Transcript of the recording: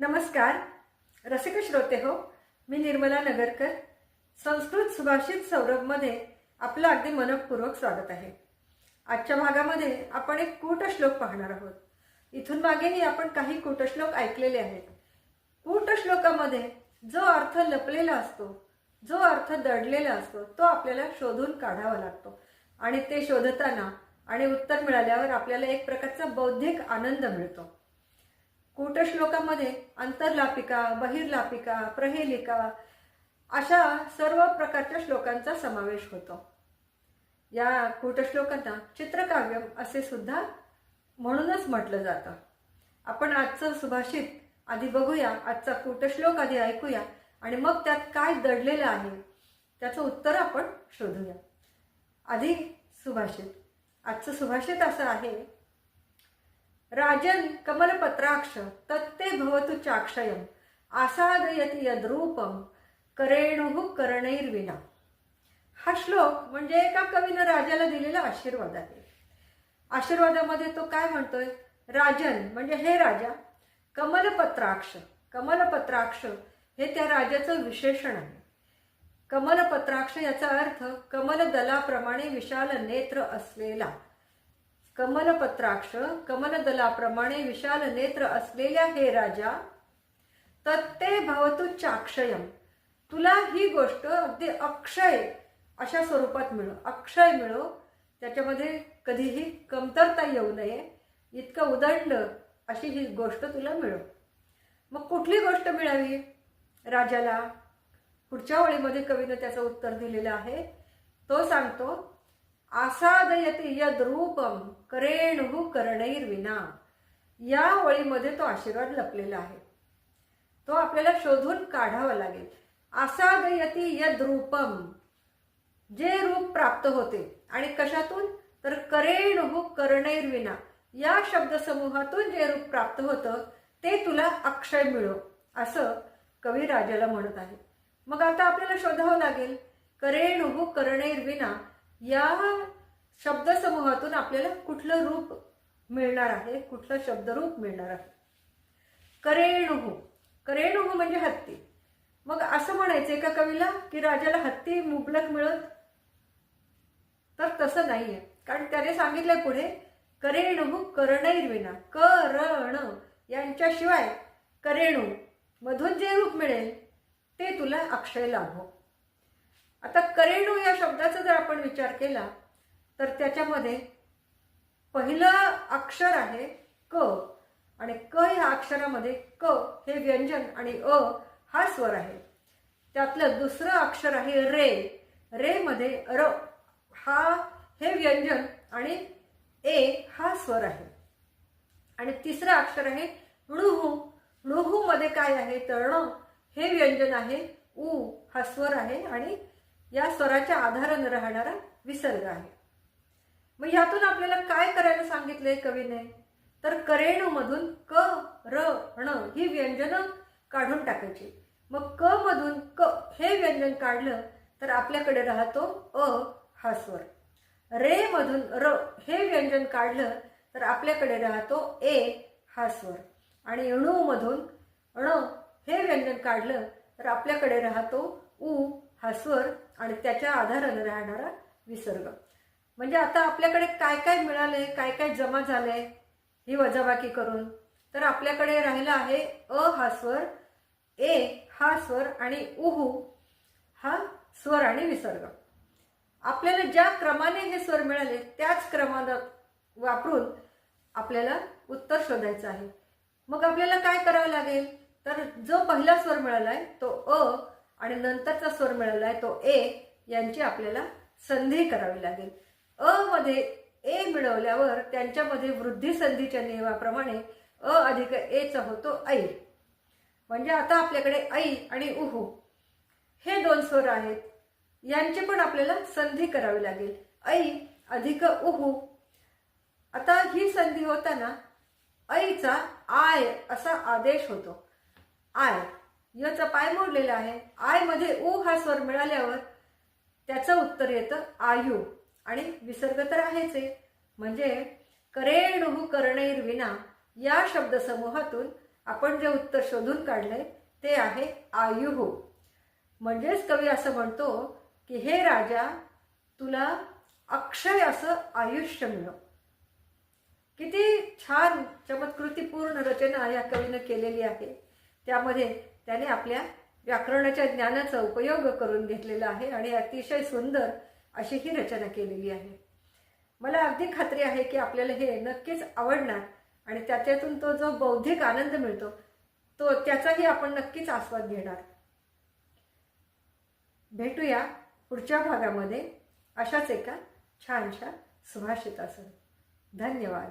नमस्कार रसिक श्रोते हो मी निर्मला नगरकर संस्कृत सुभाषित सौरभमध्ये आपलं अगदी मनपूर्वक स्वागत आहे. आजच्या भागामध्ये आपण एक कूटश्लोक पाहणार आहोत. इथून मागेही आपण काही कूटश्लोक ऐकलेले आहेत. कूटश्लोकामध्ये जो अर्थ लपलेला असतो जो अर्थ दडलेला असतो तो आपल्याला शोधून काढावा लागतो. आणि ते शोधताना आणि उत्तर मिळाल्यावर आपल्याला एक प्रकारचा बौद्धिक आनंद मिळतो. कूटश्लोकामध्ये अंतरलापिका बहिर्लापिका प्रहेलिका अशा सर्व प्रकारच्या श्लोकांचा समावेश होतो. या कूटश्लोकांना चित्रकाव्यम असे सुद्धा म्हणूनच म्हटलं जातं. आपण आजचं सुभाषित आधी बघूया आजचा कूटश्लोक आधी ऐकूया आणि मग त्यात काय दडलेलं आहे त्याचं उत्तर आपण शोधूया. आधी सुभाषित. आजचं सुभाषित असं आहे राजन कमलपत्राक्ष तत्ते भवतु चाक्षयम आसादयती यद्रूपम करेणुः करणैर्विना। हा श्लोक म्हणजे एका कवीनं राजाला दिलेला आशीर्वाद आहे. आशीर्वादामध्ये तो काय म्हणतोय? राजन म्हणजे हे राजा कमलपत्राक्ष कमलपत्राक्ष हे त्या राजाचं विशेषण आहे. कमलपत्राक्ष याचा अर्थ कमलदलाप्रमाणे विशाल नेत्र असलेला. कमलपत्राक्ष कमलदलाप्रमाणे विशाल नेत्र असलेल्या हे राजा तत्ते भवतु चाक्षयम. तुला ही गोष्ट अगदी अक्षय अशा स्वरूपात मिळो. अक्षय मिळो. त्याच्यामध्ये कधीही कमतरता येऊ नये. इतकं उदंड अशी ही गोष्ट तुला मिळो. मग कुठली गोष्ट मिळावी? राजाला पुढच्या ओळीमध्ये कवीनं त्याचं उत्तर दिलेलं आहे. तो सांगतो आसादयती यद रूपम करेणुः करणैर्विना. या ओळीमध्ये तो आशीर्वाद लपलेला आहे. तो आपल्याला शोधून काढावा लागेल. आसादयती यद रूपम जे रूप प्राप्त होते. आणि कशातून? तर करेणु करणैर्विना. या शब्दसमूहातून जे रूप प्राप्त होतं ते तुला अक्षय मिळो असं कवी राजाला म्हणत आहे. मग आता आपल्याला शोधावं लागेल. करेणुः करणैर्विना या शब्दसमूहातून आपल्याला कुठलं रूप मिळणार आहे? कुठलं शब्दरूप मिळणार आहे? करेणुहू. करेणुहू म्हणजे हत्ती. मग असं म्हणायचं का कवीला की राजाला हत्ती मुबलक मिळत? तर तसं नाहीये. कारण त्याने सांगितलंय पुढे करेणुः करणैर्विना. करण यांच्याशिवाय करेणू मधून जे रूप मिळेल ते तुला अक्षय लाभो. आता करेणू या शब्दाचं जर आपण विचार केला तर त्याच्यामध्ये पहिलं अक्षर आहे क. आणि क या अक्षरामध्ये क हे व्यंजन आणि अ हा स्वर आहे. त्यातलं दुसरं अक्षर आहे रे. रे मध्ये र हा हे व्यंजन आणि ए हा स्वर आहे. आणि तिसरं अक्षर आहे णुहू. णुहू मध्ये काय आहे? तर ण हे व्यंजन आहे उ हा स्वर आहे आणि या स्वराच्या आधारानं राहणारा विसर्ग आहे. मग यातून आपल्याला काय करायला सांगितलंय कवीने? तर करेणू मधून क र ण ही व्यंजनं काढून टाकायची. मग क मधून क हे व्यंजन काढलं तर आपल्याकडे राहतो अ हा स्वर. रे मधून र हे व्यंजन काढलं तर आपल्याकडे राहतो ए हा स्वर. आणि णू मधून अण हे व्यंजन काढलं तर आपल्याकडे राहतो उ हा स्वर. आणि त्याच्या आधारानं राहणारा विसर्ग. म्हणजे आता आपल्याकडे काय काय मिळाले काय काय जमा झाले ही वजाबाकी करून. तर आपल्याकडे राहिला आहे अ हा स्वर ए हा स्वर आणि उहू हा स्वर आणि विसर्ग. आपल्याला ज्या क्रमाने हे स्वर मिळाले त्याच क्रमानं वापरून आपल्याला उत्तर शोधायचं आहे. मग आपल्याला काय करावं लागेल? तर जो पहिला स्वर मिळाला आहे तो अ आणि नंतरचा स्वर मिळालाय तो ए यांची आपल्याला संधी करावी लागेल. अ मध्ये ए मिळवल्यावर त्यांच्यामध्ये वृद्धी संधीच्या नियमाप्रमाणे अ अधिक एचा होतो ऐ म्हणजे आता आपल्याकडे ऐ आणि उहू हे दोन स्वर आहेत. यांची पण आपल्याला संधी करावी लागेल. ऐ अधिक उहू. आता ही संधी होताना ऐचा आय असा आदेश होतो. आय. याचा पाय मोडलेला आहे. आयमध्ये उ हा स्वर मिळाल्यावर त्याचं उत्तर येतं आयु. आणि विसर्ग तर आहेच आहे. म्हणजे करेणुः करणैर्विना या शब्दसमूहातून आपण जे उत्तर शोधून काढलंय ते आहे आयुहो म्हणजेच कवी असं म्हणतो की हे राजा तुला अक्षय असं आयुष्य मिळो किती छान चमत्कृतीपूर्ण रचना या कवीनं केलेली आहे. त्यामध्ये त्याने आपल्या व्याकरणाच्या ज्ञानाचा उपयोग करून घेतलेला आहे आणि अतिशय सुंदर अशी ही रचना केलेली आहे. मला अगदी खात्री आहे की आपल्याला हे नक्कीच आवडणार आणि त्याच्यातून तो जो बौद्धिक आनंद मिळतो तो त्याचाही आपण नक्कीच आस्वाद घेणार. भेटूया पुढच्या भागामध्ये अशाच एका छानशा सुभाषितासह. धन्यवाद.